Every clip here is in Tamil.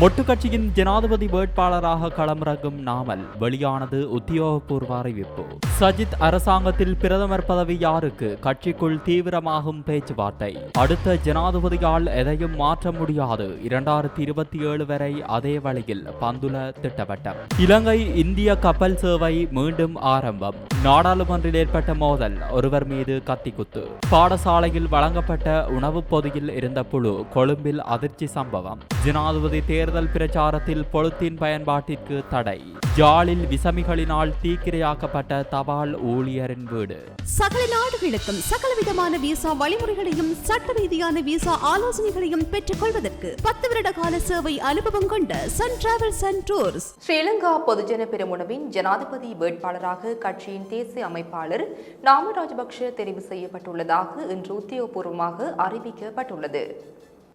மொட்டு கட்சியின் ஜனாதிபதி வேட்பாளராக களமிறங்கும் நாமல் வெளியானது உத்தியோகபூர்வ அறிவிப்பு. சஜித் அரசாங்கத்தில் பிரதமர் பதவி யாருக்கு? கட்சிக்குள் தீவிரமாகும் பேச்சுவார்த்தை. அடுத்த ஜனாதிபதியால் எதையும் மாற்ற முடியாது. இரண்டாயிரத்தி இருபத்தி ஏழு வரை அதே வழியில் பந்துல திட்டவட்டம். இலங்கை இந்திய கப்பல் சேவை மீண்டும் ஆரம்பம். நாடாளுமன்றில் ஏற்பட்ட மோதல் ஒருவர் மீது கத்திக்குத்து. பாடசாலையில் வழங்கப்பட்ட உணவுப் பொதியில் இருந்த புழு கொழும்பில் அதிர்ச்சி சம்பவம். ஜனாதிபதி தேர்தல் பிரச்சாரத்தில் பொழுத்தின் பயன்பாட்டிற்கு தடை. ஜாலில் விசமிகளினால் தீக்கிரையாக்கப்பட்ட தபால் ஊழியரின் வீடு. சகல நாடுகளுக்கும் சகலவிதமான விசா வழிமுறைகளையும் சட்ட ரீதியான விசா ஆலோசனைகளையும் பெற்றுக் கொள்வதற்கு பத்து வருட கால சேவை அனுபவம் கொண்ட Sun Travels and Tours Sri Lanka Podujana பெருமுனவின் ஜனாதிபதி வேட்பாளராக கட்சியின் தேசிய அமைப்பாளர் நாம ராஜபக்ஷ தெரிவு செய்யப்பட்டுள்ளதாக இன்று உத்தியோகபூர்வமாக அறிவிக்கப்பட்டுள்ளது.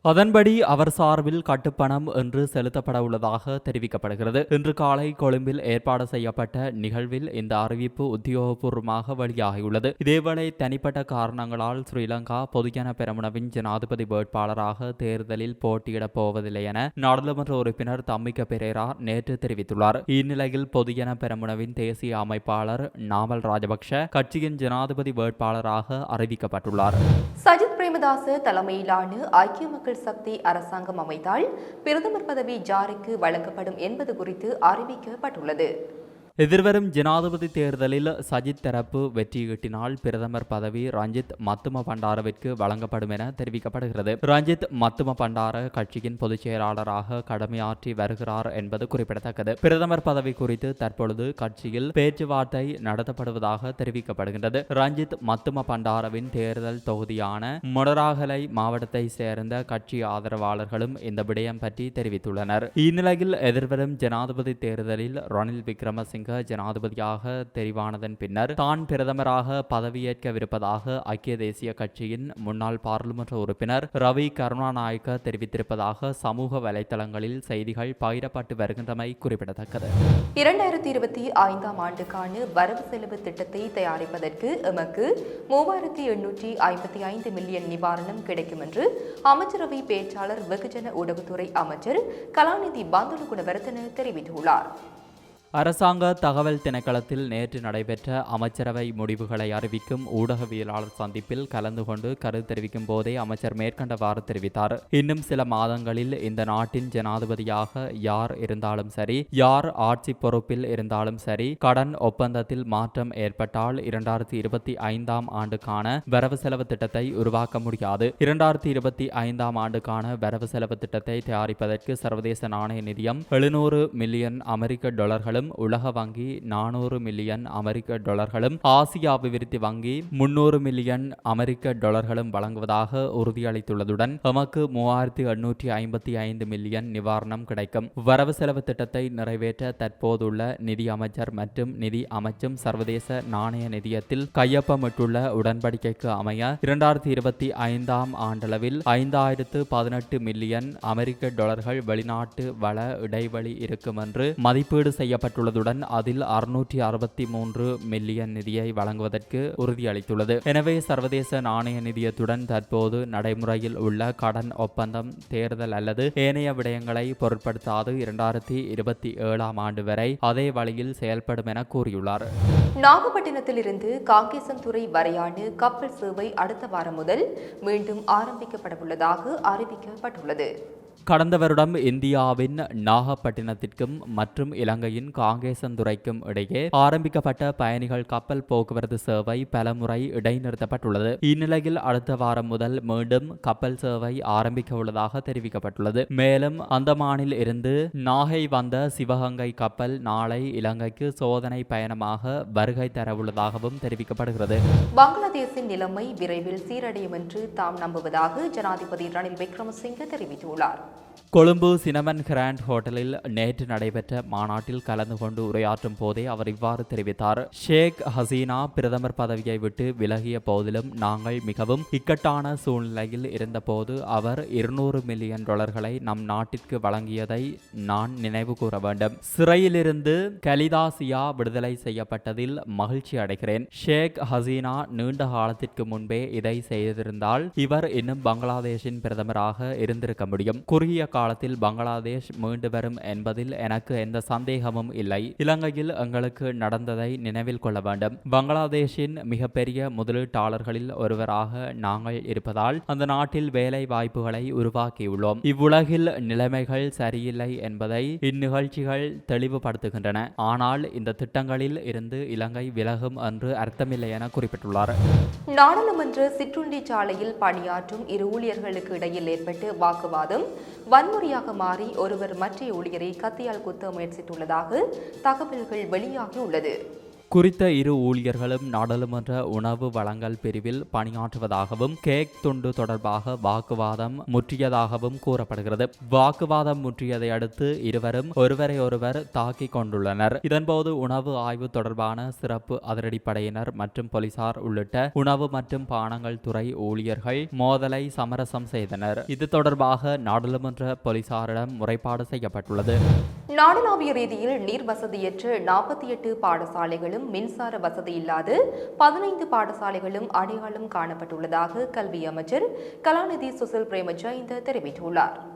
அதன்படி அவர் சார்பில் கட்டுப்பணம் என்று செலுத்தப்பட உள்ளதாக தெரிவிக்கப்படுகிறது. இன்று காலை கொழும்பில் ஏற்பாடு செய்யப்பட்ட நிகழ்வில் இந்த அறிவிப்பு உத்தியோகபூர்வமாக வெளியாகியுள்ளது. இதேவேளை தனிப்பட்ட காரணங்களால் ஸ்ரீலங்கா பொதுஜன பெரமுனவின் ஜனாதிபதி வேட்பாளராக தேர்தலில் போட்டியிடப் போவதில்லை என நாடாளுமன்ற உறுப்பினர் தம்மிக்க பெரேரா நேற்று தெரிவித்துள்ளார். இந்நிலையில் பொதுஜன பெரமுனவின் தேசிய அமைப்பாளர் நாமல் ராஜபக்ஷ கட்சியின் ஜனாதிபதி வேட்பாளராக அறிவிக்கப்பட்டுள்ளார். சஜித் பிரேமதாச தலைமையிலான ஐக்கிய மக்கள் சக்தி அரசாங்கம் அமைத்தால் பிரதமர் பதவி ஜாரிக்கு வழங்கப்படும் என்பது குறித்து அறிவிக்கப்பட்டுள்ளது. எதிர்வரும் ஜனாதிபதி தேர்தலில் சஜித் தரப்பு வெற்றியீட்டினால் பிரதமர் பதவி ரஞ்சித் மத்தும பண்டாரவிற்கு வழங்கப்படும் என தெரிவிக்கப்படுகிறது. ரஞ்சித் மத்தும பண்டார கட்சியின் பொதுச் செயலாளராக கடமையாற்றி வருகிறார் என்பது குறிப்பிடத்தக்கது. பிரதமர் பதவி குறித்து தற்பொழுது கட்சியில் பேச்சுவார்த்தை நடத்தப்படுவதாக தெரிவிக்கப்படுகின்றது. ரஞ்சித் மத்தும பண்டாரவின் தேர்தல் தொகுதியான மொடராகலை மாவட்டத்தை சேர்ந்த கட்சி ஆதரவாளர்களும் இந்த விடயம் பற்றி தெரிவித்துள்ளனர். இந்நிலையில் எதிர்வரும் ஜனாதிபதி தேர்தலில் ரணில் விக்ரமசிங்க ஜனாதிபதியாக தெரிவானதன் பின்னர் தான் பிரதமராக பதவியேற்கவிருப்பதாக ஐக்கிய தேசிய கட்சியின் முன்னாள் பாராளுமன்ற உறுப்பினர் ரவி கருணாநாயக்க தெரிவித்திருப்பதாக சமூக வலைதளங்களில் செய்திகள் பகிரப்பட்டு வருகின்றமை குறிப்பிடத்தக்கது. இரண்டாயிரத்தி இருபத்தி ஐந்தாம் ஆண்டுக்கான வரவு செலவு திட்டத்தை தயாரிப்பதற்கு எமக்கு மூவாயிரத்தி எண்ணூற்றி ஐம்பத்தி ஐந்து மில்லியன் நிவாரணம் கிடைக்கும் என்று அமைச்சரவை பேச்சாளர் வெகுஜன ஊடகத்துறை அமைச்சர் கலாநிதி பந்துலு குணவர்த்தன தெரிவித்துள்ளார். அரசாங்க தகவல் திணைக்களத்தில் நேற்று நடைபெற்ற அமைச்சரவை முடிவுகளை அறிவிக்கும் ஊடகவியலாளர் சந்திப்பில் கலந்து கொண்டு கருத்து தெரிவிக்கும் போதே அமைச்சர் மேற்கண்டவாறு தெரிவித்தார். இன்னும் சில மாதங்களில் இந்த நாட்டின் ஜனாதிபதியாக யார் இருந்தாலும் சரி யார் ஆட்சி பொறுப்பில் இருந்தாலும் சரி கடன் ஒப்பந்தத்தில் மாற்றம் ஏற்பட்டால் இரண்டாயிரத்தி இருபத்தி ஐந்தாம் ஆண்டுக்கான வரவு செலவு திட்டத்தை உருவாக்க முடியாது. இரண்டாயிரத்தி இருபத்தி ஐந்தாம் ஆண்டுக்கான வரவு செலவு திட்டத்தை தயாரிப்பதற்கு சர்வதேச நாணய நிதியம் எழுநூறு மில்லியன் அமெரிக்க டாலர்களும் உலக வங்கி நானூறு மில்லியன் அமெரிக்க டாலர்களும் ஆசிய அபிவிருத்தி வங்கி முன்னூறு மில்லியன் அமெரிக்க டாலர்களும் வழங்குவதாக உறுதியளித்துள்ளதுடன் எமக்கு மூவாயிரத்தி எண்ணூற்றி ஐம்பத்தி ஐந்து மில்லியன் நிவாரணம் கிடைக்கும். வரவு செலவு திட்டத்தை நிறைவேற்ற தற்போதுள்ள நிதி அமைச்சர் மற்றும் நிதி அமைச்சும் சர்வதேச நாணய நிதியத்தில் கையொப்பமிட்டுள்ள உடன்படிக்கைக்கு அமைய இரண்டாயிரத்தி இருபத்தி ஐந்தாம் ஆண்டளவில் ஐந்தாயிரத்து பதினெட்டு மில்லியன் அமெரிக்க டாலர்கள் வெளிநாட்டு வள இடைவெளி இருக்கும் என்று மதிப்பீடு செய்யப்பட்டுள்ளதுடன் அதில் அறுநூற்றி அறுபத்தி மூன்று மில்லியன் நிதியை வழங்குவதற்கு உறுதியளித்துள்ளது. எனவே சர்வதேச நாணய நிதியத்துடன் தற்போது நடைமுறையில் உள்ள கடன் ஒப்பந்தம் தேர்தல் அல்லது ஏனைய விடயங்களை பொருட்படுத்தாது இரண்டாயிரத்தி இருபத்தி ஏழாம் ஆண்டு வரை அதே வழியில் செயல்படும் என கூறியுள்ளார். நாகப்பட்டினத்திலிருந்து காங்கேசன்துறை வரையான கப்பல் சேவை அடுத்த வாரம் முதல் மீண்டும் ஆரம்பிக்கப்படவுள்ளதாக அறிவிக்கப்பட்டுள்ளது. கடந்த வருடம் இந்தியாவின் நாகப்பட்டினத்திற்கும் மற்றும் இலங்கையின் காங்கேசந்துறைக்கும் இடையே ஆரம்பிக்கப்பட்ட பயணிகள் கப்பல் போக்குவரத்து சேவை பலமுறை இடைநிறுத்தப்பட்டுள்ளது. இந்நிலையில் அடுத்த வாரம் முதல் மீண்டும் கப்பல் சேவை ஆரம்பிக்க உள்ளதாக தெரிவிக்கப்பட்டுள்ளது. மேலும் அந்தமானில் இருந்து நாகை வந்த சிவகங்கை கப்பல் நாளை இலங்கைக்கு சோதனை பயணமாக வருகை தரவுள்ளதாகவும் தெரிவிக்கப்படுகிறது. பங்களாதேஷின் நிலைமை விரைவில் சீரடையும் என்று தாம் நம்புவதாக ஜனாதிபதி ரணில் விக்ரமசிங்கே தெரிவித்துள்ளார். out. கொழும்பு சினமன் கிராண்ட் ஹோட்டலில் நேற்று நடைபெற்ற மாநாட்டில் கலந்து கொண்டு உரையாற்றும் போதே அவர் இவ்வாறு தெரிவித்தார். ஷேக் ஹசீனா பிரதமர் பதவியை விட்டு விலகிய போதிலும் நாங்கள் மிகவும் இக்கட்டான சூழ்நிலையில் இருந்தபோது அவர் இருநூறு மில்லியன் டாலர்களை நம் நாட்டிற்கு வழங்கியதை நான் நினைவு கூற வேண்டும். சிறையிலிருந்து கலிதாசியா விடுதலை செய்யப்பட்டதில் மகிழ்ச்சி அடைகிறேன். ஷேக் ஹசீனா நீண்ட காலத்திற்கு முன்பே இதை செய்திருந்தால் இவர் இன்னும் பங்களாதேஷின் பிரதமராக இருந்திருக்க முடியும். குறுகிய காலத்தில் பங்களாதேஷ் மீண்டு வரும் என்பதில் எனக்கு எந்த சந்தேகமும் இல்லை. இலங்கையில் எங்களுக்கு நடந்ததை நினைவில் கொள்ள வேண்டும். பங்களாதேஷின் மிகப்பெரிய முதலீட்டாளர்களில் ஒருவராக நாங்கள் இருப்பதால் அந்த நாட்டில் வேலை வாய்ப்புகளை உருவாக்கியுள்ளோம். இவ்வுலகில் நிலைமைகள் சரியில்லை என்பதை இந்நிகழ்ச்சிகள் தெளிவுபடுத்துகின்றன. ஆனால் இந்த திட்டங்களில் இருந்து இலங்கை விலகும் என்று அர்த்தமில்லை என குறிப்பிட்டுள்ளார். நாடாளுமன்ற சிற்றுண்டி சாலையில் பணியாற்றும் இரு ஊழியர்களுக்கு இடையில் ஏற்பட்டு வாக்குவாதம் வன்முறையாக மாறி ஒருவர் மற்ற ஊழியரை கத்தியால் குத்த முயற்சித்துள்ளதாக தகவல்கள் வெளியாகியுள்ளது குறித்த இரு ஊழியர்களும் நாடாளுமன்ற உணவு வழங்கல் பிரிவில் பணியாற்றுவதாகவும் கேக் துண்டு தொடர்பாக வாக்குவாதம் முற்றியதாகவும் கூறப்படுகிறது. வாக்குவாதம் முற்றியதை அடுத்து இருவரும் ஒருவரை ஒருவர் தாக்கிக் கொண்டுள்ளனர். இதன்போது உணவு ஆய்வு தொடர்பான சிறப்பு அதிரடிப்படையினர் மற்றும் போலீசார் உள்ளிட்ட உணவு மற்றும் பானங்கள் துறை ஊழியர்கள் மோதலை சமரசம் செய்தனர். இது தொடர்பாக நாடாளுமன்ற போலீசாரிடம் முறைப்பாடு செய்யப்பட்டுள்ளது. நாடளாவிய ரீதியில் நீர் வசதியற்ற நாற்பத்தி எட்டு பாடசாலைகளும் மின்சார வசதி இல்லாது பதினைந்து பாடசாலைகளும் அடையாளம் காணப்பட்டுள்ளதாக கல்வி அமைச்சர் கலாநிதி சுசில் பிரேமஜயந்த தெரிவித்துள்ளார்.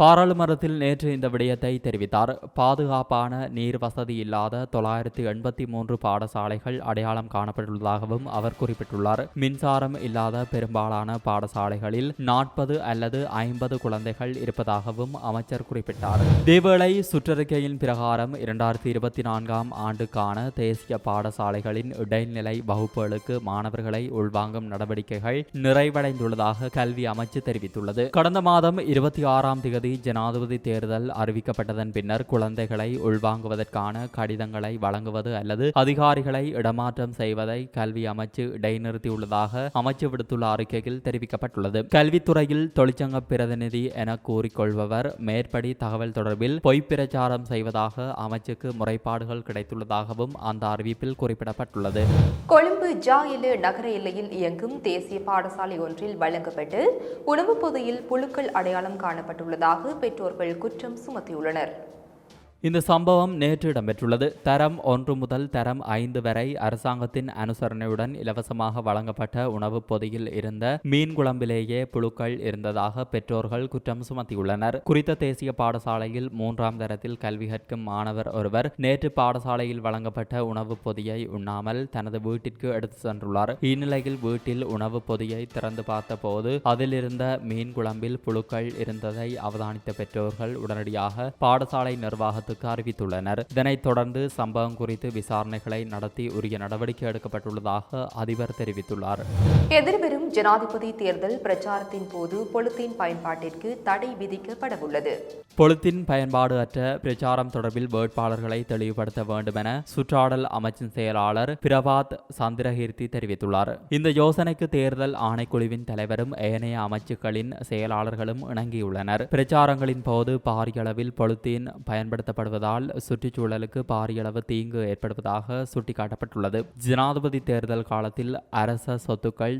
பாராளுமன்றத்தில் நேற்று இந்த விடயத்தை தெரிவித்தார். பாதுகாப்பான நீர் வசதி இல்லாத தொள்ளாயிரத்தி எண்பத்தி மூன்று பாடசாலைகள் அடையாளம் காணப்பட்டுள்ளதாகவும் அவர் குறிப்பிட்டுள்ளார். மின்சாரம் இல்லாத பெரும்பாலான பாடசாலைகளில் நாற்பது அல்லது ஐம்பது குழந்தைகள் இருப்பதாகவும் அமைச்சர் குறிப்பிட்டார். இதேவேளை சுற்றறிக்கையின் பிரகாரம் இரண்டாயிரத்தி இருபத்தி நான்காம் ஆண்டுக்கான தேசிய பாடசாலைகளின் இடைநிலை வகுப்புகளுக்கு மாணவர்களை உள்வாங்கும் நடவடிக்கைகள் நிறைவடைந்துள்ளதாக கல்வி அமைச்சு தெரிவித்துள்ளது. கடந்த மாதம் இருபத்தி ஆறாம் தேதி ஜனாதிபதி தேர்தல் அறிவிக்கப்பட்டதன் பின்னர் குழந்தைகளை உள்வாங்குவதற்கான கடிதங்களை வழங்குவது அல்லது அதிகாரிகளை இடமாற்றம் செய்வதை கல்வி அமைச்சு இடைநிறுத்தியுள்ளதாக அமைச்சு விடுத்துள்ள அறிக்கையில் தெரிவிக்கப்பட்டுள்ளது. கல்வித்துறையில் தொழிற்சங்க பிரதிநிதி என கூறிக்கொள்பவர் மேற்படி தகவல் தொடர்பில் பொய்ப்பிரச்சாரம் செய்வதாக அமைச்சுக்கு முறைப்பாடுகள் கிடைத்துள்ளதாகவும் அந்த அறிவிப்பில் குறிப்பிடப்பட்டுள்ளது. கொழும்பு ஜா ஜாயிலு நகர எல்லையில் இயங்கும் தேசிய பாடசாலை ஒன்றில் வழங்கப்பட்டு உணவுப் பொதியில் புழுக்கள் அடையாளம் காணப்பட்டுள்ளதாக பெற்றோர்கள் குற்றம் சுமத்தியுள்ளனர். இந்த சம்பவம் நேற்று இடம்பெற்றுள்ளது. தரம் ஒன்று முதல் தரம் ஐந்து வரை அரசாங்கத்தின் அனுசரணையுடன் இலவசமாக வழங்கப்பட்ட உணவுப் பொதியில் இருந்த மீன் குழம்பிலேயே புழுக்கள் இருந்ததாக பெற்றோர்கள் குற்றம் சுமத்தியுள்ளனர். குறித்த தேசிய பாடசாலையில் மூன்றாம் தரத்தில் கல்வி கற்கும் மாணவர் ஒருவர் நேற்று பாடசாலையில் வழங்கப்பட்ட உணவுப் பொதியை உண்ணாமல் தனது வீட்டிற்கு எடுத்து சென்றுள்ளார். இந்நிலையில் வீட்டில் உணவுப் பொதியை திறந்து பார்த்தபோது அதிலிருந்த மீன் குழம்பில் புழுக்கள் இருந்ததை அவதானித்த பெற்றோர்கள் உடனடியாக பாடசாலை நிர்வாகத்துக்கு அறிவித்துள்ளனர். இதனைத் தொடர்ந்து சம்பவம் குறித்து விசாரணைகளை நடத்தி உரிய நடவடிக்கை எடுக்கப்பட்டுள்ளதாக அதிபர் தெரிவித்துள்ளார். ஜனாதிபதி தேர்தல் பிரச்சாரத்தின் போது பொலித்தீன் பயன்பாட்டிற்கு தடை விதிக்கப்படவுள்ளது. பொலித்தீன் பயன்பாடு அற்ற பிரச்சாரம் தொடர்பில் வேட்பாளர்களை தெளிவுபடுத்த வேண்டும் என சுற்றாடல் அமைச்சின் செயலாளர் பிரபாத் சந்திரகீர்த்தி தெரிவித்துள்ளார். இந்த யோசனைக்கு தேர்தல் ஆணைக்குழுவின் தலைவரும் ஏனைய அமைச்சுக்களின் செயலாளர்களும் இணங்கியுள்ளனர். பிரச்சாரங்களின் போது பாரியளவில் பொலித்தீன் பயன்படுத்தப்படுவதால் சுற்றுச்சூழலுக்கு பாரியளவு தீங்கு ஏற்படுவதாக சுட்டிக்காட்டப்பட்டுள்ளது. ஜனாதிபதி தேர்தல் காலத்தில் அரச சொத்துக்கள்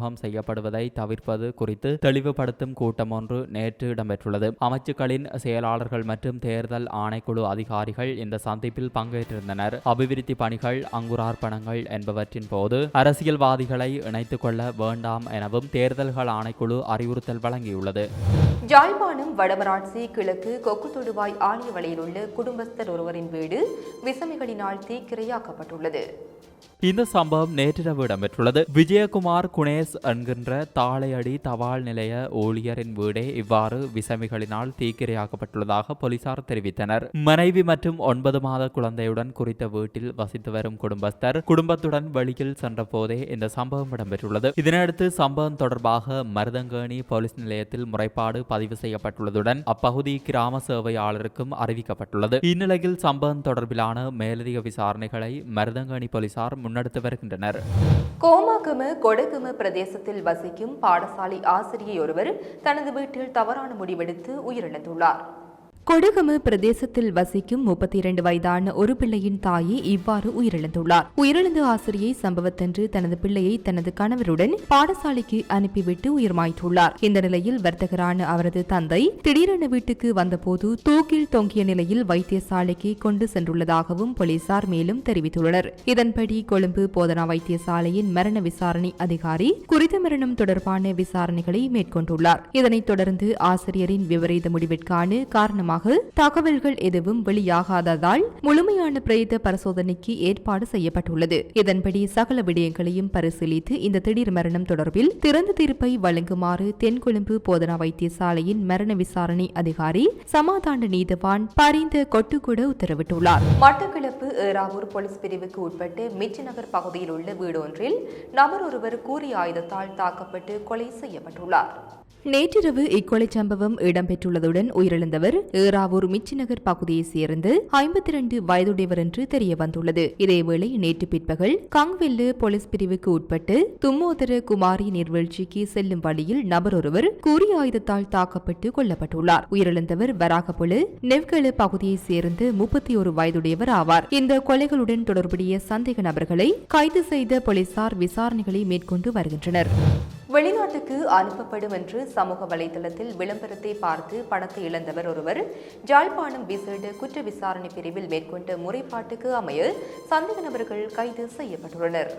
துஷ்பிரயோகம் செய்யப்படுவதை தவிர்ப்பது குறித்து தெளிவுபடுத்தும் கூட்டம் ஒன்று நேற்று இடம்பெற்றுள்ளது. அமைச்சுக்களின் செயலாளர்கள் மற்றும் தேர்தல் ஆணைக்குழு அதிகாரிகள் இந்த சந்திப்பில் பங்கேற்றிருந்தனர். அபிவிருத்தி பணிகள் அங்குரார்ப்பணங்கள் என்பவற்றின் போது அரசியல்வாதிகளை இணைத்துக் கொள்ள வேண்டாம் எனவும் தேர்தல்கள் ஆணைக்குழு அறிவுறுத்தல் வழங்கியுள்ளது. யாழ்ப்பாணம் வடமராட்சி கிழக்கு கொக்குத்தொடுவாய் ஆலய வலையில் உள்ள குடும்பஸ்தர் ஒருவரின் வீடு விசமிகளினால் தீக்கிரையாக்கப்பட்டுள்ளது. இந்த சம்பவம் நேற்றிரவு இடம்பெற்றுள்ளது விஜயகுமார் குணேஷ் என்கின்ற தாளையடி தபால் நிலைய ஊழியரின் வீடே இவ்வாறு விசமிகளினால் தீக்கிரையாக்கப்பட்டுள்ளதாக போலீசார் தெரிவித்தனர் மனைவி மற்றும் ஒன்பது மாத குழந்தையுடன் குறித்த வீட்டில் வசித்து வரும் குடும்பஸ்தர் குடும்பத்துடன் வெளியில் சென்ற போதே இந்த சம்பவம் இடம்பெற்றுள்ளது இதனையடுத்து சம்பவம் தொடர்பாக மருதங்கேணி போலீஸ் நிலையத்தில் முறைப்பாடு பதிவு செய்யப்பட்டுள்ளதுடன் அப்பகுதி கிராம சேவையாளருக்கும் அறிவிக்கப்பட்டுள்ளது இந்நிலையில் சம்பவம் தொடர்பிலான மேலதிக விசாரணைகளை மருதங்கேணி போலீசார் முன்னெடுத்து வருகின்றனர். கோமாகம கொடகம பிரதேசத்தில் வசிக்கும் பாடசாலை ஆசிரியை ஒருவர் தனது வீட்டில் தவறான முடிவெடுத்து உயிரிழந்துள்ளார். கொடுகமு பிரதேசத்தில் வசிக்கும் முப்பத்தி இரண்டு வயதான ஒரு பிள்ளையின் தாயே இவ்வாறு உயிரிழந்துள்ளார். உயிரிழந்த ஆசிரியை சம்பவத்தன்று தனது பிள்ளையை தனது கணவருடன் பாடசாலைக்கு அனுப்பிவிட்டு உயிர்மாய்த்துள்ளார். இந்த நிலையில் வர்த்தகரான அவரது தந்தை திடீரென வீட்டுக்கு வந்தபோது தூக்கில் தொங்கிய நிலையில் வைத்தியசாலைக்கு கொண்டு சென்றுள்ளதாகவும் போலீசார் மேலும் தெரிவித்துள்ளனர். இதன்படி கொழும்பு போதனா வைத்தியசாலையின் மரண விசாரணை அதிகாரி குறித்த மரணம் தொடர்பான விசாரணைகளை மேற்கொண்டுள்ளார். இதனைத் தொடர்ந்து ஆசிரியரின் விபரீத முடிவிற்கான காரணமாக தகவல்கள் எதுவும் வெளியாகாததால் முழுமையான பிரேத பரிசோதனைக்கு ஏற்பாடு செய்யப்பட்டுள்ளது. இதன்படி சகல விடயங்களையும் பரிசீலித்து இந்த திடீர் மரணம் தொடர்பில் திறந்த தீர்ப்பை வழங்குமாறு தென்கொழும்பு போதனா வைத்தியசாலையின் மரண விசாரணை அதிகாரி சமாதான நீதவான் பரிந்த கொட்டுக்கூட உத்தரவிட்டுள்ளார். மட்டக்களப்பு ஏறாவூர் போலீஸ் பிரிவுக்கு உட்பட்டு மிச்சி நகர் பகுதியில் உள்ள வீடொன்றில் நபர் ஒருவர் கூறிய ஆயுதத்தால் தாக்கப்பட்டு கொலை செய்யப்பட்டுள்ளார். நேற்றிரவு இக்கொலை சம்பவம் இடம்பெற்றுள்ளதுடன் உயிரிழந்தவர் ஏறாவூர் மிச்சிநகர் பகுதியைச் சேர்ந்து ஐம்பத்தி இரண்டு வயதுடையவர் என்று தெரிய வந்துள்ளது இதேவேளை நேற்று பிற்பகல் கங்வெல்லு போலீஸ் பிரிவுக்கு உட்பட்டு தும்மோதர குமாரி நீர்வீழ்ச்சிக்கு செல்லும் வழியில் நபர் ஒருவர் கூறிய ஆயுதத்தால் தாக்கப்பட்டு கொல்லப்பட்டுள்ளார். உயிரிழந்தவர் வராகபுல நெவ்கள பகுதியைச் சேர்ந்து முப்பத்தி ஒரு வயதுடையவர் ஆவார். இந்த கொலைகளுடன் தொடர்புடைய சந்தேக நபர்களை கைது செய்த போலீசார் விசாரணைகளை மேற்கொண்டு வருகின்றனர். வெளிநாட்டுக்கு அனுப்பப்படும் என்று சமூக வலைதளத்தில் விளம்பரத்தை பார்த்து பணத்தை இழந்தவர் ஒருவர். ஜாழ்ப்பாணம் விசேட குற்ற விசாரணை பிரிவில் மேற்கொண்ட முறைப்பாட்டுக்கு அமைய சந்தேக நபர்கள் கைது செய்யப்பட்டுள்ளனர்.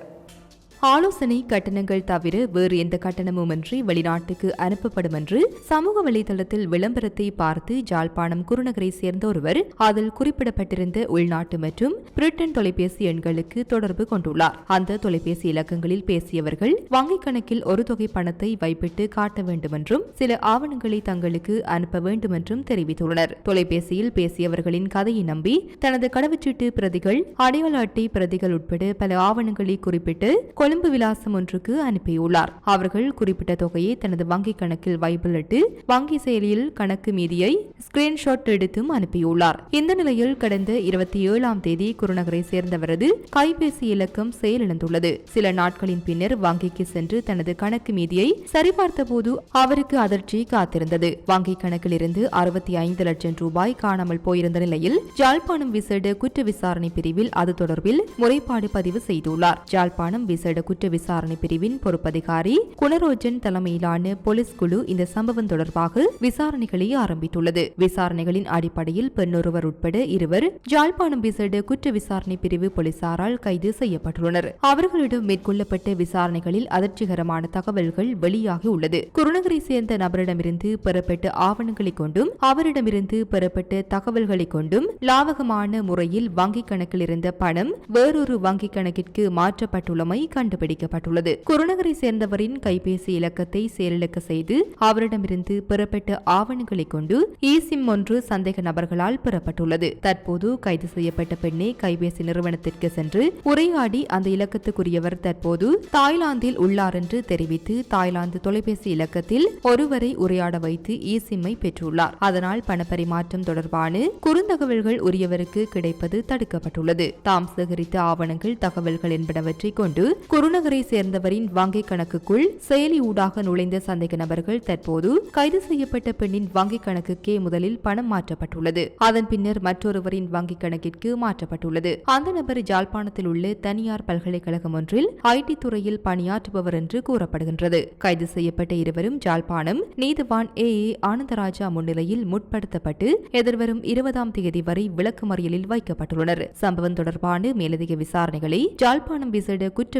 ஆலோசனை கட்டணங்கள் தவிர வேறு எந்த கட்டணமுமின்றி வெளிநாட்டுக்கு அனுப்பப்படும் என்று சமூக வலைதளத்தில் விளம்பரத்தை பார்த்து ஜாழ்ப்பாணம் குருநகரை சேர்ந்த ஒருவர் அதில் குறிப்பிடப்பட்டிருந்த உள்நாட்டு மற்றும் பிரிட்டன் தொலைபேசி எண்களுக்கு தொடர்பு கொண்டுள்ளார். அந்த தொலைபேசி இலக்கங்களில் பேசியவர்கள் வங்கிக் கணக்கில் ஒரு தொகை பணத்தை வைப்பிட்டு காட்ட வேண்டும் என்றும் சில ஆவணங்களை தங்களுக்கு அனுப்ப வேண்டும் என்றும் தெரிவித்துள்ளனர். தொலைபேசியில் பேசியவர்களின் கதையை நம்பி தனது கடவுச்சீட்டு பிரதிகள் அடையாள அட்டை பிரதிகள் உட்பட பல ஆவணங்களை குறிப்பிட்டு கொழும்பு விலாசம் ஒன்றுக்கு அனுப்பியுள்ளார். அவர்கள் குறிப்பிட்ட தொகையை தனது வங்கிக் கணக்கில் வைப்பிலிட்டு வங்கி செயலியில் கணக்கு மீதியை ஸ்கிரீன்ஷாட் எடுத்தும் அனுப்பியுள்ளார். இந்த நிலையில் கடந்த இருபத்தி ஏழாம் தேதி குருநகரை சேர்ந்தவரது கைபேசி இலக்கம் செயலிழந்துள்ளது. சில நாட்களின் பின்னர் வங்கிக்கு சென்று தனது கணக்கு மீதியை சரிபார்த்த போது அவருக்கு அதிர்ச்சி காத்திருந்தது. வங்கிக் கணக்கில் இருந்து அறுபத்தி ஐந்து லட்சம் ரூபாய் காணாமல் போயிருந்த நிலையில் ஜாழ்ப்பாணம் விசேட குற்ற விசாரணை பிரிவில் அது தொடர்பில் முறைப்பாடு பதிவு செய்துள்ளார். ஜாழ்ப்பாணம் விசேட குற்ற விசாரணை பிரிவின் பொறுப்பதிகாரி குணரோஜன் தலைமையிலான போலீஸ் குழு இந்த சம்பவம் தொடர்பாக விசாரணைகளை ஆரம்பித்துள்ளது. விசாரணைகளின் அடிப்படையில் பெண்ணொருவர் உட்பட இருவர் ஜாழ்ப்பாணம் விசேட குற்ற விசாரணை பிரிவு போலீசாரால் கைது செய்யப்பட்டுள்ளனர். அவர்களிடம் மேற்கொள்ளப்பட்ட விசாரணைகளில் அதிர்ச்சிகரமான தகவல்கள் வெளியாகி உள்ளது. குருநகரை சேர்ந்த நபரிடமிருந்து பெறப்பட்ட ஆவணங்களை கொண்டும் அவரிடமிருந்து பெறப்பட்ட தகவல்களை கொண்டும் லாவகமான முறையில் வங்கிக் கணக்கில் இருந்த பணம் வேறொரு வங்கிக் கணக்கிற்கு மாற்றப்பட்டுள்ளமை கண்டு கண்டுபிடிக்கப்பட்டுள்ளது. குருநகரை சேர்ந்தவரின் கைபேசி இலக்கத்தை செயலிழக்க செய்து அவரிடமிருந்து பெறப்பட்ட ஆவணங்களை கொண்டு இ சிம் ஒன்று சந்தேக நபர்களால் பெறப்பட்டுள்ளது. தற்போது கைது செய்யப்பட்ட பெண்ணை கைபேசி நிறுவனத்திற்கு சென்று உரையாடி அந்த இலக்கத்துக்குரியவர் தற்போது தாய்லாந்தில் உள்ளார் என்று தெரிவித்து தாய்லாந்து தொலைபேசி இலக்கத்தில் ஒருவரை உரையாட வைத்து இ சிம்மை பெற்றுள்ளார். அதனால் பணப்பரிமாற்றம் தொடர்பான குறுந்தகவல்கள் உரியவருக்கு கிடைப்பது தடுக்கப்பட்டுள்ளது. தாம் சேகரித்த ஆவணங்கள் தகவல்கள் என்பனவற்றை கொண்டு குருநகரை சேர்ந்தவரின் வங்கிக் கணக்குக்குள் செயலி ஊடாக நுழைந்த சந்தேக நபர்கள் தற்போது கைது செய்யப்பட்ட பெண்ணின் வங்கிக் கணக்குக்கே முதலில் பணம் மாற்றப்பட்டுள்ளது. அதன் பின்னர் மற்றொருவரின் வங்கிக் கணக்கிற்கு மாற்றப்பட்டுள்ளது. அந்த நபர் ஜாழ்ப்பாணத்தில் உள்ள தனியார் பல்கலைக்கழகம் ஒன்றில் ஐடி துறையில் பணியாற்றுபவர் என்று கூறப்படுகின்றது. கைது செய்யப்பட்ட இருவரும் ஜாழ்ப்பாணம் நீதிவான் ஏ. ஏ. ஆனந்தராஜா முன்னிலையில் முற்படுத்தப்பட்டு எதிர்வரும் இருபதாம் தேதி வரை விளக்குமறியலில் வைக்கப்பட்டுள்ளனர். சம்பவம் தொடர்பான மேலதிக விசாரணைகளை ஜாழ்ப்பாணம் விசேட குற்ற